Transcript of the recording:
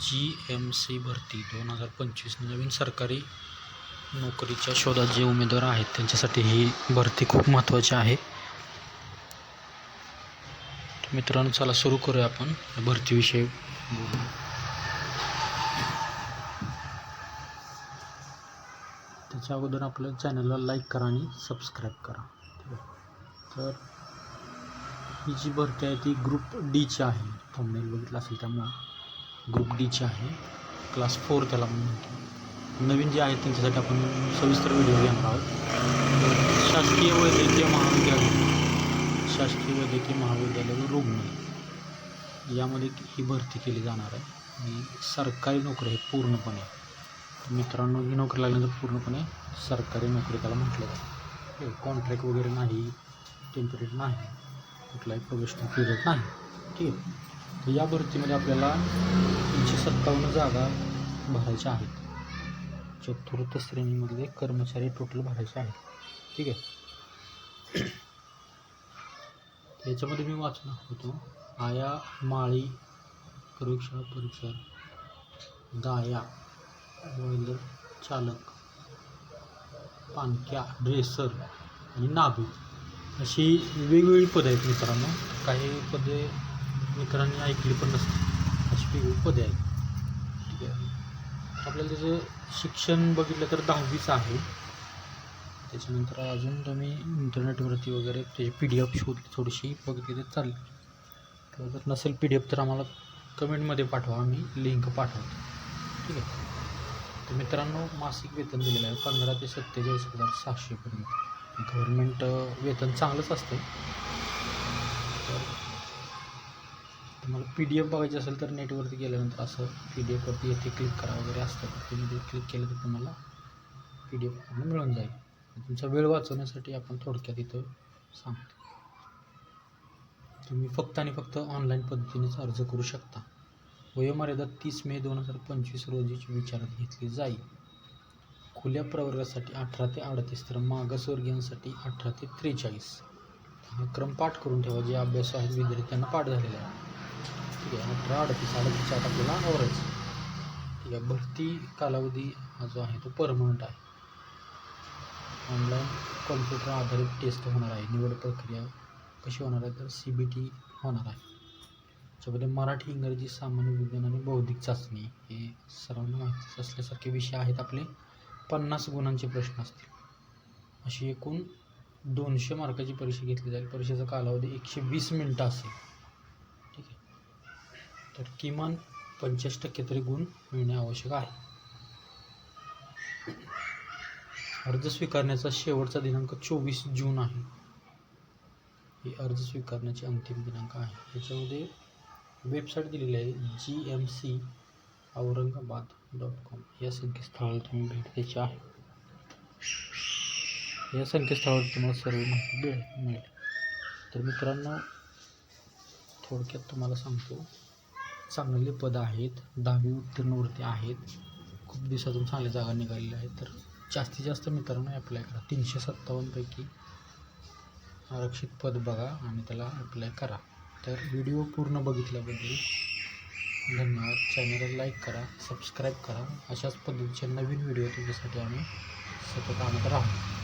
जी M C भरती दोन हजार पंचवीस नवीन सरकारी नोकरीच्या शोधात जे उमेदवार आहेत त्यांच्यासाठी ही भरती खूप महत्त्वाची आहे. मित्रांनो चला सुरू करूया आपण भरतीविषयी. बोलू. त्याच्या अगोदर आपल्या चॅनलला लाईक करा आणि सबस्क्राईब करा. ठीक आहे. तर ही जी भरती आहे ती ग्रुप डीची आहे. थंबनेल बघितलं असेल त्यामुळं. ग्रुप डीची आहे. क्लास फोर त्याला म्हणतो. नवीन जे आहेत त्यांच्यासाठी आपण सविस्तर व्हिडिओ घेणार आहोत. शासकीय वैद्यकीय महाविद्यालय. शासकीय वैद्यकीय महाविद्यालय व रुग्ण. यामध्ये ही भरती केली जाणार आहे. आणि सरकारी नोकरी आहे पूर्णपणे. मित्रांनो ही नोकरी लागल्यानंतर पूर्णपणे सरकारी नोकरी त्याला म्हटलं जातं. कॉन्ट्रॅक्ट वगैरे नाही टेम्परेट नाही. कुठलाही प्रवेश पिरियड नाही. ठीक आहे. तर या भरतीमध्ये आपल्याला तीनशे सत्तावन्न जागा भरायच्या आहेत. चतुर्थ श्रेणीमधले कर्मचारी टोटल भरायचे आहेत. ठीक आहे? याच्यामध्ये मी वाचून होतो. आया माळी प्रयोगशाळा परिसर दाया बॉयलर चालक पानक्या ड्रेसर आणि नाभी अशी वेगवेगळी पदं आहेत मित्रांनो. काही पदे मित्रांनी ऐकली पण नसतात गोष्टी पदे आहेत. ठीक आहे. आपल्याला त्याचं शिक्षण बघितलं तर दहावीचं आहे. त्याच्यानंतर अजून तुम्ही इंटरनेटवरती वगैरे त्याची पी डी एफ शोधली थोडीशी बघितली तर चालेल. किंवा जर नसेल पी डी एफ तर आम्हाला कमेंटमध्ये पाठवा. आम्ही लिंक पाठवतो. ठीक आहे. तर मित्रांनो मासिक वेतन दिलेलं आहे पंधरा ते सत्तेचाळीस हजार सहाशेपर्यंत गव्हर्मेंट वेतन चांगलंच असतं तुम्हाला पी डी एफ बघायची असेल तर नेटवरती गेल्यानंतर असं पी डी एफवरती येथे क्लिक करा वगैरे असतं. तर तुम्ही क्लिक केलं तर तुम्हाला पी डी एफ मिळून जाईल. तुमचा वेळ वाचवण्यासाठी आपण थोडक्यात इथं सांगतो. तुम्ही फक्त आणि फक्त ऑनलाईन पद्धतीनेच अर्ज करू शकता. वयोमर्यादा तीस मे दोन हजार पंचवीस रोजीची विचारात घेतली जाईल. खुल्या प्रवर्गासाठी अठरा ते अडतीस तर मागासवर्गीयांसाठी अठरा ते त्रेचाळीस. हा क्रम पाठ करून ठेवा. जे अभ्यास आहेत विद्यार्थ्यांना पाठ झालेला आहे. ठीक आहे अठरा अडतीस अडतीस आठ आपल्याला आवरायचं. ठीक आहे भरती कालावधी हा जो आहे तो परमनंट आहे. ऑनलाईन कॉम्प्युटर आधारित टेस्ट होणार आहे. निवड प्रक्रिया कशी होणार आहे? तर सी बी टी होणार आहे. त्याच्यामध्ये मराठी इंग्रजी सामान्य विज्ञान आणि बौद्धिक चाचणी हे सर्वांना माहितीच असल्यासारखे विषय आहेत आपले. पन्नास गुणांचे प्रश्न असतील. अशी एकूण दोनशे मार्काची परीक्षा घेतली जाईल. परीक्षेचा कालावधी एकशे वीस मिनटं असेल. तर किमान पंचवीस टक्के तरी गुण मिळणे आवश्यक आहे. अर्ज स्वीकारण्याचा शेवटचा दिनांक चोवीस जून आहे. ही अर्ज स्वीकारण्याची अंतिम दिनांक आहे. याच्यामध्ये वेबसाईट दिलेली आहे G M C Aurangabad dot com. या संकेतस्थळाला तुम्ही भेट द्यायची आहे. या संकेतस्थळावर तुम्हाला सर्व माहिती मिळेल. मिळेल. तर मित्रांनो थोडक्यात तुम्हाला सांगतो. चांगले पद आहेत. दहावी उत्तीर्णवरती आहेत. खूप दिवसातून चांगल्या जागा निघालेल्या आहेत. तर जास्तीत जास्त मित्रांनो अप्लाय करा. तीनशे सत्तावन्नपैकी आरक्षित पद बघा आणि त्याला अप्लाय करा. तर व्हिडिओ पूर्ण बघितल्याबद्दल धन्यवाद. चॅनलला लाईक करा सबस्क्राईब करा. अशाच पद्धतीचे नवीन व्हिडिओ तुमच्यासाठी आम्ही सतत आणत राहू.